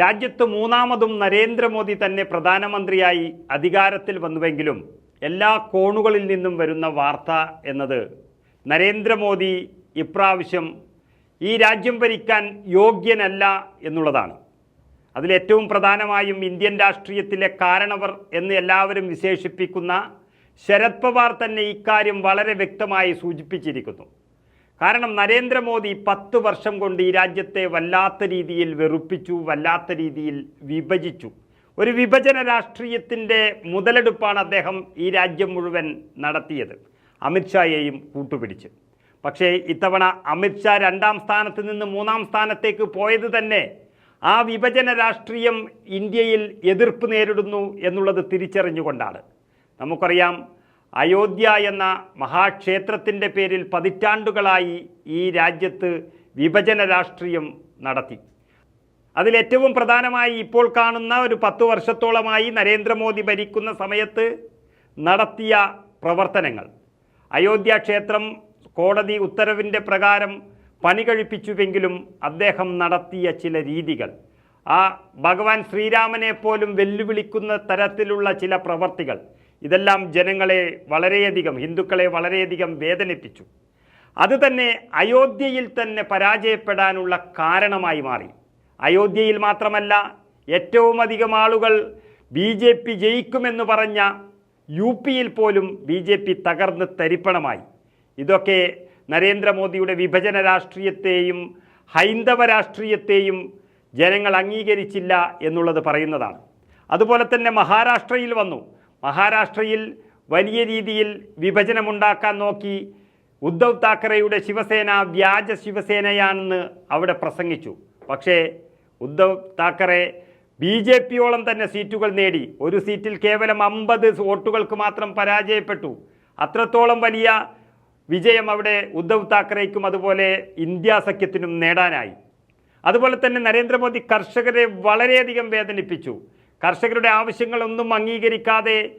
രാജ്യത്ത് മൂന്നാമതും നരേന്ദ്രമോദി തന്നെ പ്രധാനമന്ത്രിയായി അധികാരത്തിൽ വന്നുവെങ്കിലും എല്ലാ കോണുകളിൽ നിന്നും വരുന്ന വാർത്ത എന്നത് നരേന്ദ്രമോദി ഇപ്രാവശ്യം ഈ രാജ്യം ഭരിക്കാൻ യോഗ്യനല്ല എന്നുള്ളതാണ്. അതിലേറ്റവും പ്രധാനമായും ഇന്ത്യൻ രാഷ്ട്രീയത്തിലെ കാരണവർ എന്ന് എല്ലാവരും വിശേഷിപ്പിക്കുന്ന ശരത് പവാർ തന്നെ ഇക്കാര്യം വളരെ വ്യക്തമായി സൂചിപ്പിച്ചിരിക്കുന്നു. കാരണം നരേന്ദ്രമോദി പത്ത് വർഷം കൊണ്ട് ഈ രാജ്യത്തെ വല്ലാത്ത രീതിയിൽ വെറുപ്പിച്ചു വല്ലാത്ത രീതിയിൽ വിഭജിച്ചു. ഒരു വിഭജന രാഷ്ട്രീയത്തിന്റെ മുതലെടുപ്പാണ് അദ്ദേഹം ഈ രാജ്യം മുഴുവൻ നടത്തിയത്. അമിത്ഷായെയും കൂട്ടുപിടിച്ച്. പക്ഷേ ഇത്തവണ അമിത്ഷാ രണ്ടാം സ്ഥാനത്ത് നിന്ന് മൂന്നാം സ്ഥാനത്തേക്ക് പോയത് തന്നെ ആ വിഭജന രാഷ്ട്രീയം ഇന്ത്യയിൽ എതിർപ്പ് നേരിടുന്നു എന്നുള്ളത് തിരിച്ചറിഞ്ഞുകൊണ്ടാണ്. നമുക്കറിയാം അയോധ്യ എന്ന മഹാക്ഷേത്രത്തിന്റെ പേരിൽ പതിറ്റാണ്ടുകളായി ഈ രാജ്യത്ത് വിഭജന രാഷ്ട്രീയം നടത്തി. അതിലേറ്റവും പ്രധാനമായി ഇപ്പോൾ കാണുന്ന ഒരു പത്ത് വർഷത്തോളമായി നരേന്ദ്രമോദി ഭരിക്കുന്ന സമയത്ത് നടത്തിയ പ്രവർത്തനങ്ങൾ. അയോധ്യ ക്ഷേത്രം കോടതി ഉത്തരവിന്റെ പ്രകാരം പണി കഴിപ്പിച്ചുവെങ്കിലും അദ്ദേഹം നടത്തിയ ചില രീതികൾ. ആ ഭഗവാൻ ശ്രീരാമനെ പോലും വെല്ലുവിളിക്കുന്ന തരത്തിലുള്ള ചില പ്രവർത്തികൾ. ഇതെല്ലാം ജനങ്ങളെ വളരെയധികം ഹിന്ദുക്കളെ വളരെയധികം വേദനിപ്പിച്ചു. അത് തന്നെ അയോധ്യയിൽ തന്നെ പരാജയപ്പെടാനുള്ള കാരണമായി മാറി. അയോധ്യയിൽ മാത്രമല്ല ഏറ്റവും അധികം ആളുകൾ ബി ജെ പി ജയിക്കുമെന്ന് പറഞ്ഞ യു പിയിൽ പോലും ബി ജെ പി തകർന്ന് തരിപ്പണമായി. ഇതൊക്കെ നരേന്ദ്രമോദിയുടെ വിഭജന രാഷ്ട്രീയത്തെയും ഹൈന്ദവ രാഷ്ട്രീയത്തെയും ജനങ്ങൾ അംഗീകരിച്ചില്ല എന്നുള്ളത് പറയുന്നതാണ്. അതുപോലെ തന്നെ മഹാരാഷ്ട്രയിൽ വന്നു. മഹാരാഷ്ട്രയിൽ വലിയ രീതിയിൽ വിഭജനമുണ്ടാക്കാൻ നോക്കി ഉദ്ധവ് താക്കറെയുടെ ശിവസേന വ്യാജ ശിവസേനയാണെന്ന് അവിടെ പ്രസംഗിച്ചു. പക്ഷേ ഉദ്ധവ് താക്കറെ ബി ജെ പിയോളം തന്നെ സീറ്റുകൾ നേടി. ഒരു സീറ്റിൽ കേവലം അമ്പത് വോട്ടുകൾക്ക് മാത്രം പരാജയപ്പെട്ടു. അത്രത്തോളം വലിയ വിജയം അവിടെ ഉദ്ധവ് താക്കറേക്കും അതുപോലെ ഇന്ത്യ സഖ്യത്തിനും നേടാനായി. അതുപോലെ തന്നെ നരേന്ദ്രമോദി കർഷകരെ വളരെയധികം വേദനിപ്പിച്ചു. കർഷകരുടെ ആവശ്യങ്ങളൊന്നും അംഗീകരിക്കാതെ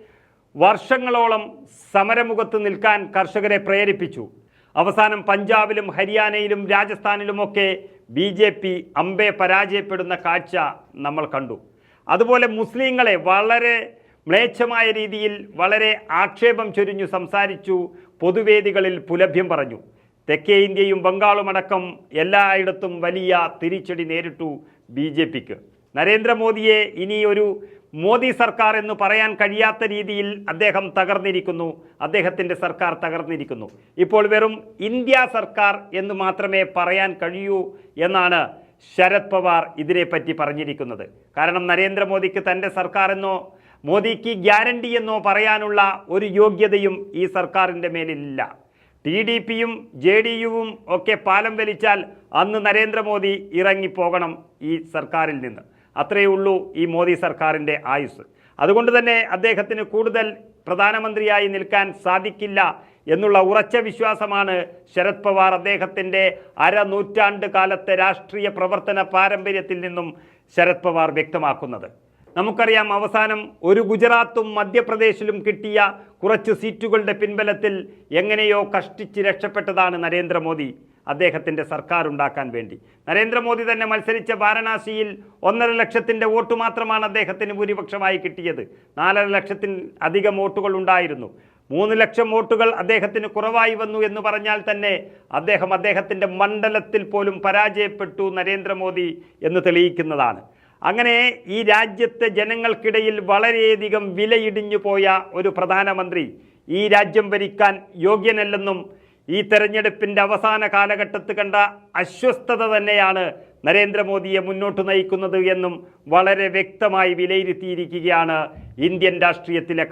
വർഷങ്ങളോളം സമരമുഖത്ത് നിൽക്കാൻ കർഷകരെ പ്രേരിപ്പിച്ചു. അവസാനം പഞ്ചാബിലും ഹരിയാനയിലും രാജസ്ഥാനിലുമൊക്കെ ബി ജെ പി അമ്പെ പരാജയപ്പെടുന്ന കാഴ്ച നമ്മൾ കണ്ടു. അതുപോലെ മുസ്ലിങ്ങളെ വളരെ മ്ലേച്ഛമായ രീതിയിൽ വളരെ ആക്ഷേപം ചൊരിഞ്ഞു സംസാരിച്ചു പൊതുവേദികളിൽ പുലഭ്യം പറഞ്ഞു. തെക്കേ ഇന്ത്യയും ബംഗാളുമടക്കം എല്ലായിടത്തും വലിയ തിരിച്ചടി നേരിട്ടു ബി ജെ പിക്ക്. നരേന്ദ്രമോദിയെ ഇനി ഒരു മോദി സർക്കാർ എന്ന് പറയാൻ കഴിയാത്ത രീതിയിൽ അദ്ദേഹം തകർന്നിരിക്കുന്നു. അദ്ദേഹത്തിന്റെ സർക്കാർ തകർന്നിരിക്കുന്നു. ഇപ്പോൾ വെറും ഇന്ത്യ സർക്കാർ എന്ന് മാത്രമേ പറയാൻ കഴിയൂ എന്നാണ് ശരത് പവാർ ഇതിനെപ്പറ്റി പറഞ്ഞിരിക്കുന്നത്. കാരണം നരേന്ദ്രമോദിക്ക് തന്റെ സർക്കാർ എന്നോ മോദിക്ക് ഗ്യാരണ്ടി എന്നോ പറയാനുള്ള ഒരു യോഗ്യതയും ഈ സർക്കാരിന്റെ മേലില്ല ടി ഡി പിയും ജെ ഡി യുവും ഒക്കെ പാലം വലിച്ചാൽ അന്ന് നരേന്ദ്രമോദി ഇറങ്ങിപ്പോകണം ഈ സർക്കാരിൽ നിന്ന്. അത്രയേ ഉള്ളൂ ഈ മോദി സർക്കാരിന്റെ ആയുസ്. അതുകൊണ്ട് തന്നെ അദ്ദേഹത്തിന് കൂടുതൽ പ്രധാനമന്ത്രിയായി നിൽക്കാൻ സാധിക്കില്ല എന്നുള്ള ഉറച്ച വിശ്വാസമാണ് ശരത് പവാർ അദ്ദേഹത്തിന്റെ അരനൂറ്റാണ്ട് കാലത്തെ രാഷ്ട്രീയ പ്രവർത്തന പാരമ്പര്യത്തിൽ നിന്നും ശരത് പവാർ വ്യക്തമാക്കുന്നത്. നമുക്കറിയാം അവസാനം ഒരു ഗുജറാത്തും മധ്യപ്രദേശിലും കിട്ടിയ കുറച്ച് സീറ്റുകളുടെ പിൻബലത്തിൽ എങ്ങനെയോ കഷ്ടിച്ച് രക്ഷപ്പെട്ടതാണ് നരേന്ദ്രമോദി അദ്ദേഹത്തിന്റെ സർക്കാർ ഉണ്ടാക്കാൻ വേണ്ടി. നരേന്ദ്രമോദി തന്നെ മത്സരിച്ച വാരണാസിയിൽ ഒന്നര ലക്ഷത്തിന്റെ വോട്ട് മാത്രമാണ് അദ്ദേഹത്തിന് ഭൂരിപക്ഷമായി കിട്ടിയത്. നാലര ലക്ഷത്തിൽ അധികം വോട്ടുകൾ ഉണ്ടായിരുന്നു. മൂന്ന് ലക്ഷം വോട്ടുകൾ അദ്ദേഹത്തിന് കുറവായി വന്നു എന്ന് പറഞ്ഞാൽ തന്നെ അദ്ദേഹം അദ്ദേഹത്തിന്റെ മണ്ഡലത്തിൽ പോലും പരാജയപ്പെട്ടു നരേന്ദ്രമോദി എന്ന് തെളിയിക്കുന്നതാണ്. അങ്ങനെ ഈ രാജ്യത്തെ ജനങ്ങൾക്കിടയിൽ വളരെയധികം വിലയിടിഞ്ഞു പോയ ഒരു പ്രധാനമന്ത്രി ഈ രാജ്യം ഭരിക്കാൻ യോഗ്യനല്ലെന്നും ഈ തെരഞ്ഞെടുപ്പിന്റെ അവസാന കാലഘട്ടത്ത് കണ്ട അസ്വസ്ഥത തന്നെയാണ് നരേന്ദ്രമോദിയെ മുന്നോട്ട് നയിക്കുന്നത് എന്നും വളരെ വ്യക്തമായി വിലയിരുത്തിയിരിക്കുകയാണ് ഇന്ത്യൻ രാഷ്ട്രീയത്തിലെ